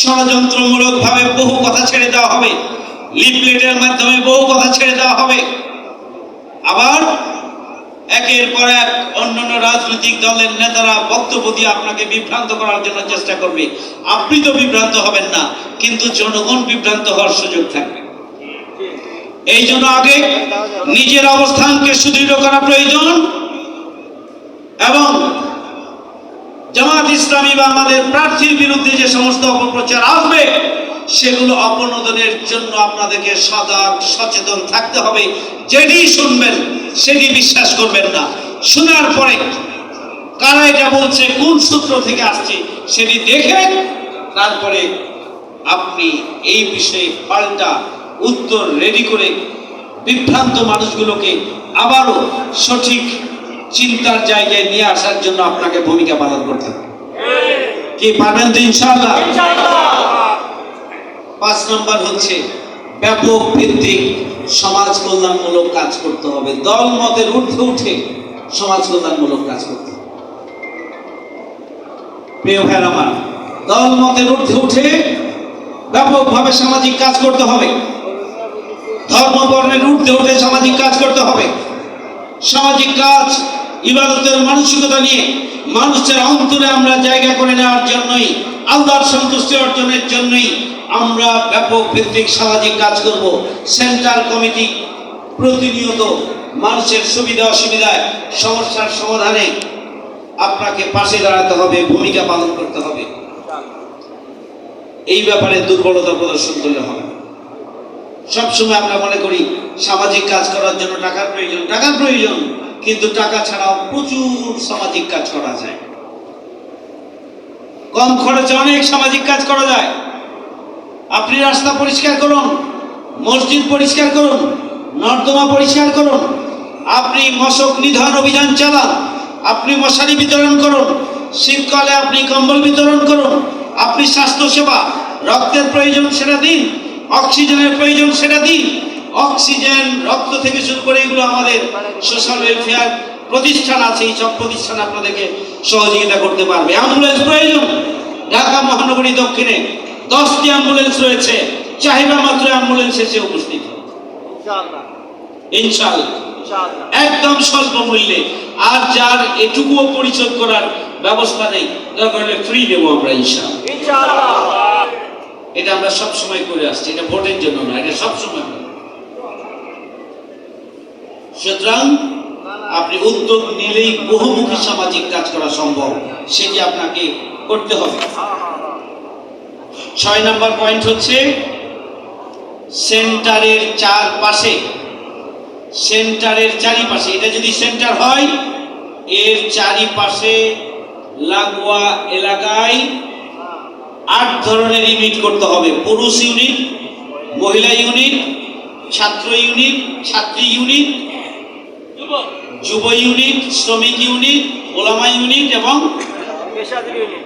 ষড়যন্ত্রমূলক ভাবে বহু কথা ছেড়ে দেওয়া হবে। লিফলেটের মাধ্যমে বহু কথা ছেড়ে দেওয়া হবে। আবার একের পর এক অন্যান্য রাজনৈতিক দলের নেতারা বক্তব্য দিয়ে আপনাকে বিভ্রান্ত করার জন্য চেষ্টা করবে। আপনি তো বিভ্রান্ত হবেন না, কিন্তু জনগণ বিভ্রান্ত হওয়ার সুযোগ থাকবে। এই জন্য আগে নিজের অবস্থানকে সুদৃঢ় করা প্রয়োজন এবং জামাত ইসলামী বা আমাদের প্রার্থীর বিরুদ্ধে যে সমস্ত অপপ্রচার আসবে, সেগুলো অপনোদনের জন্য আপনাদেরকে সদা সচেতন থাকতে হবে। যেটি শুনবেন, সেটি বিশ্বাস করবেন না। শোনার পরে কারা এটা বলছে, কোন সূত্র থেকে আসছে, সেটি দেখে তারপরে আপনি এই বিষয়ে পাল্টা উত্তর রেডি করে বিভ্রান্ত মানুষগুলোকে আবারও সঠিক চিন্তার জায়গায় নিয়ে আসার জন্য আপনাকে ভূমিকা পালন করতে হবে। কি পারবেন তো ইনশাআল্লাহ? পাঁচ নম্বর হচ্ছে ব্যাপক ভিত্তিক সমাজ কল্যাণমূলক কাজ করতে হবে। দল মতের ঊর্ধ্বে উঠে সমাজ কল্যাণমূলক কাজ করতে হবে। প্রিয় ভাইয়ের আমার দল মতের ঊর্ধ্বে উঠে ব্যাপকভাবে সামাজিক কাজ করতে হবে। ধর্ম বর্ণের ঊর্ধ্বে উঠে সামাজিক কাজ করতে হবে। সামাজিক কাজ ইবাদতের মানসিকতা নিয়ে মানুষের অন্তরে আমরা জায়গা করে নেওয়ার জন্যই, আল্লাহর সন্তুষ্টি অর্জনের জন্যই আমরা ব্যাপক ভিত্তিক সামাজিক কাজ করব। সেন্ট্রাল কমিটি প্রতিনিয়ত মানুষের সুবিধা অসুবিধায় সমস্যার সমাধানে আপনাকে পাশে দাঁড়াতে হবে, ভূমিকা পালন করতে হবে। এই ব্যাপারে দুর্বলতা প্রদর্শন করলে হবে। সবসময় আমরা মনে করি, সামাজিক কাজ করার জন্য টাকার প্রয়োজন টাকার প্রয়োজন। কিন্তু টাকা ছাড়াও প্রচুর সামাজিক কাজ করা যায়। কম খরচে অনেক সামাজিক কাজ করা যায়। আপনি রাস্তা পরিষ্কার করুন, মসজিদ পরিষ্কার করুন, নর্দমা পরিষ্কার করুন, আপনি মশক নিধন অভিযান চালান, আপনি মশারি বিতরণ করুন, শীতকালে আপনি কম্বল বিতরণ করুন, আপনি স্বাস্থ্যসেবা, রক্তের প্রয়োজন সেটা দিন, অক্সিজেনের প্রয়োজন সেটা দিন অক্সিজেন রক্ত থেকে শুরু করে এগুলো আমাদের সোশ্যাল ওয়েলফেয়ার প্রতিষ্ঠান আছে এই সব প্রতিষ্ঠান আপনাদেরকে সহযোগিতা করতে পারবে। অ্যাম্বুলেন্স প্রয়োজন। ঢাকা মহানগরী দক্ষিণে দশটি অ্যাম্বুলেন্স রয়েছে। চাহিদা মাত্র অ্যাম্বুলেন্স এসে উপস্থিত। ইনশাআল্লাহ। একদম স্বল্প মূল্যে। আর যার এটুকুও পরিশোধ করার ব্যবস্থা নেই দরকার হলে ফ্রি দেবো আমরা ইনশাআল্লাহ। এটা আমরা সবসময় করে আসছি। এটা ভোটের জন্য না এটা সব সময় সুতরাং আপনি উদ্যোগ নিলেই বহুমুখী সামাজিক কাজ করা সম্ভব সেটি আপনাকে করতে হবে? ছয় নম্বর পয়েন্ট হচ্ছে, সেন্টারের চারপাশে, সেন্টারের চারিপাশে, এটা যদি সেন্টার হয়, এর চারিপাশে লাগোয়া এলাকায় আট ধরনের ইউনিট করতে হবে। পুরুষ ইউনিট, মহিলা ইউনিট, ছাত্র ইউনিট, ছাত্রী ইউনিট যুব ইউনিট শ্রমিক ইউনিট ওলামা ইউনিট এবং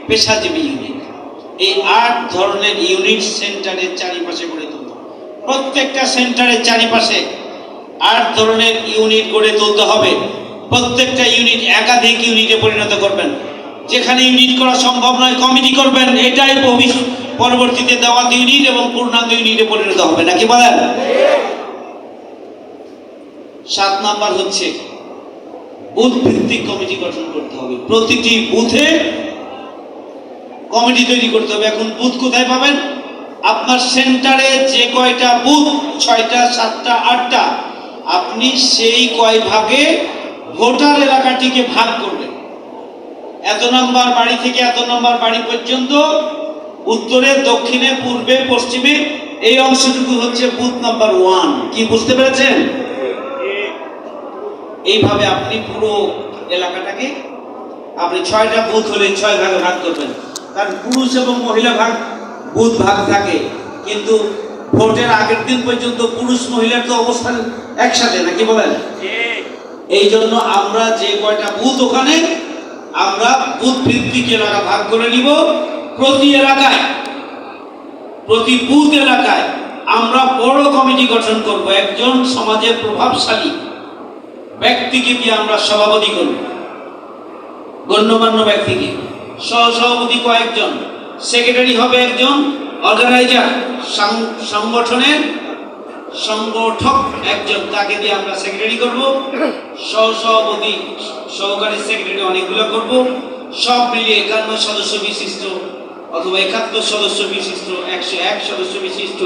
পেশাজীবী ইউনিট। এই আট ধরনের ইউনিট সেন্টারের চারিপাশে গড়ে তুলতে প্রত্যেকটা সেন্টারের চারিপাশে আট ধরনের ইউনিট গড়ে তুলতে হবে। প্রত্যেকটা ইউনিট একাধিক ইউনিটে পরিণত করবেন। যেখানে ইউনিট করা সম্ভব নয় কমিটি করবেন। এটাই ভবিষ্যৎ পরবর্তীতে দেওয়াত ইউনিট এবং পূর্ণাঙ্গ ইউনিটে পরিণত হবে। নাকি বলেন? সাত নাম্বার হচ্ছে বুথ ভিত্তিক কমিটি গঠন করতে হবে। প্রতিটি বুথে কমিটি তৈরি করতে হবে। এখন বুথ কোথায় পাবেন? আপনার সেন্টারে যে কয়টা বুথ, ছয়টা, সাতটা, আটটা, আপনি সেই কয় ভাগে ভোটার এলাকাটিকে ভাগ করবেন। এত নম্বর বাড়ি থেকে এত নম্বর বাড়ি পর্যন্ত উত্তরে, দক্ষিণে, পূর্বে, পশ্চিমে, এই অংশটুকু হচ্ছে বুথ নাম্বার ওয়ান। কি বুঝতে পেরেছেন? এইভাবে আপনি পুরো এলাকাটাকে আপনি ছয়টা বুথ হলে ছয় ভাগে ভাগ করবেন। কারণ পুরুষ এবং মহিলা ভাগ বুথ ভাগ থাকে। কিন্তু ভোটের আগের দিন পর্যন্ত পুরুষ মহিলার তো অবস্থান একসাথে নাকি বলেন? এই জন্য আমরা যে কয়টা বুথ ওখানে আমরা বুথ ভিত্তিক এলাকা ভাগ করে নিব প্রতি এলাকায়। প্রতি বুথ এলাকায় আমরা বড় কমিটি গঠন করব একজন সমাজের প্রভাবশালী। ব্যক্তিকে দিয়ে আমরা সভাপতি করব? গণ্যমান্য ব্যক্তিকে। সহ সভাপতি কয়েকজন, সেক্রেটারি হবে একজন, অর্গানাইজার সংগঠনের সংগঠক একজন, তাকে দিয়ে আমরা সেক্রেটারি করব। সহ সভাপতি সহকারী সেক্রেটারি অনেকগুলো করব। সব মিলিয়ে একান্ন সদস্য বিশিষ্ট অথবা একাত্তর সদস্য বিশিষ্ট, একশো এক সদস্য বিশিষ্ট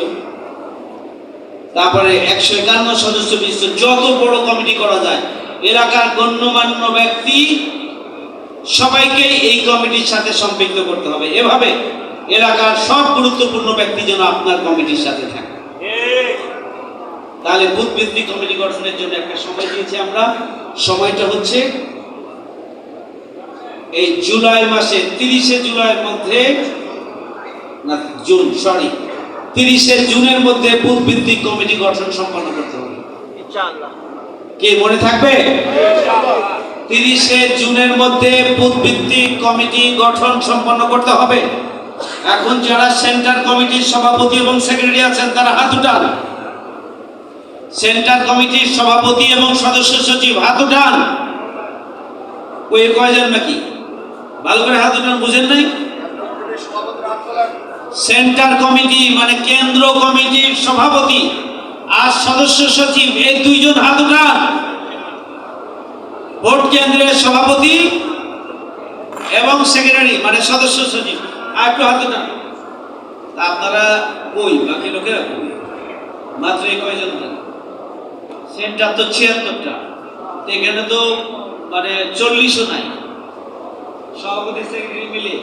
তারপরে একশো একান্ন সদস্য বিশিষ্ট যত বড় কমিটি করা যায়, এলাকার গণ্যমান্য ব্যক্তি সবাইকে এই কমিটির সাথে সম্পৃক্ত করতে হবে। এভাবে এলাকার সব গুরুত্বপূর্ণ ব্যক্তি যেন আপনার কমিটির সাথে থাকে। তাহলে বুথ ভিত্তিক কমিটি গঠনের জন্য একটা সময় দিয়েছি আমরা। সময়টা হচ্ছে এই জুলাই মাসে তিরিশে জুলাইয়ের মধ্যে না, জুন সরি তিরিশে জুনের মধ্যে বুথ ভিত্তিক কমিটি গঠন সম্পন্ন করতে হবে। কে মনে থাকবে? তিরিশে জুনের মধ্যে বুথ ভিত্তিক কমিটি গঠন সম্পন্ন করতে হবে। এখন যারা সেন্টার কমিটির সভাপতি এবং সেক্রেটারি আছেন তারা হাত উঠান। সেন্টার কমিটির সভাপতি এবং সদস্য সচিব হাত উঠান। ওই কয়জন নাকি? ভালো করে হাত উঠান বুঝেন নাই? সেন্টার কমিটি মানে কেন্দ্র কমিটির সভাপতি আর সদস্য সচিব, এই দুইজন হাত উঠান ভোট কেন্দ্রের সভাপতি এবং সেক্রেটারি মানে সদস্য সচিব। আর একটু হাত উঠান আপনারা কই? বাকি লোকেরা মাত্র এই কয়জন সেন্টার তো ছিয়াত্তরটা। এখানে তো মানে চল্লিশও নাই। সভাপতি সেক্রেটারি মিলে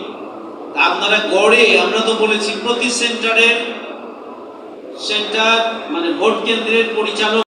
আপনারা গড়ে আমরা তো বলেছি প্রতি সেন্টারের সেন্টার মানে ভোট কেন্দ্রের পরিচালক